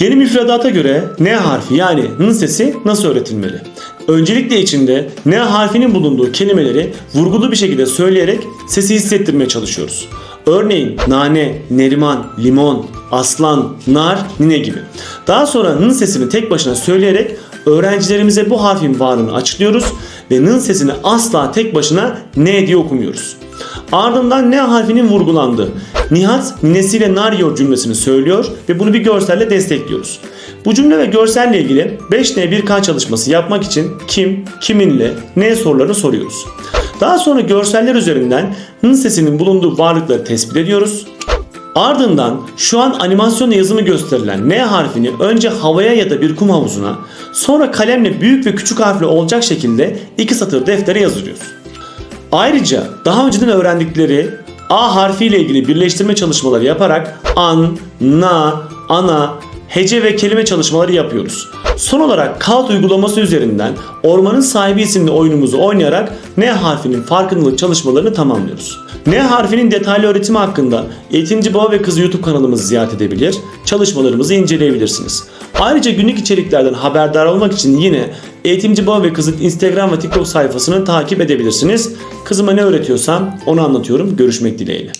Yeni müfredata göre N harfi yani N sesi nasıl öğretilmeli? Öncelikle içinde N harfinin bulunduğu kelimeleri vurgulu bir şekilde söyleyerek sesi hissettirmeye çalışıyoruz. Örneğin nane, neriman, limon, aslan, nar, nine gibi. Daha sonra N sesini tek başına söyleyerek öğrencilerimize bu harfin varlığını açıklıyoruz ve N sesini asla tek başına N diye okumuyoruz. Ardından N harfinin vurgulandığı Nihat ninesiyle nar yiyor cümlesini söylüyor ve bunu bir görselle destekliyoruz. Bu cümle ve görselle ilgili 5N1K çalışması yapmak için kim, kiminle, ne sorularını soruyoruz. Daha sonra görseller üzerinden N sesinin bulunduğu varlıkları tespit ediyoruz. Ardından şu an animasyonla yazımı gösterilen N harfini önce havaya ya da bir kum havuzuna sonra kalemle büyük ve küçük harfle olacak şekilde iki satır deftere yazıyoruz. Ayrıca daha önceden öğrendikleri A harfiyle ilgili birleştirme çalışmaları yaparak an, na, ana, hece ve kelime çalışmaları yapıyoruz. Son olarak Kalt uygulaması üzerinden Ormanın Sahibi isimli oyunumuzu oynayarak N harfinin farkındalık çalışmalarını tamamlıyoruz. N harfinin detaylı öğretimi hakkında Eğitimci Baba ve Kızı YouTube kanalımızı ziyaret edebilir, çalışmalarımızı inceleyebilirsiniz. Ayrıca günlük içeriklerden haberdar olmak için yine Eğitimci Baba ve Kızı Instagram ve TikTok sayfasını takip edebilirsiniz. Kızıma ne öğretiyorsam onu anlatıyorum. Görüşmek dileğiyle.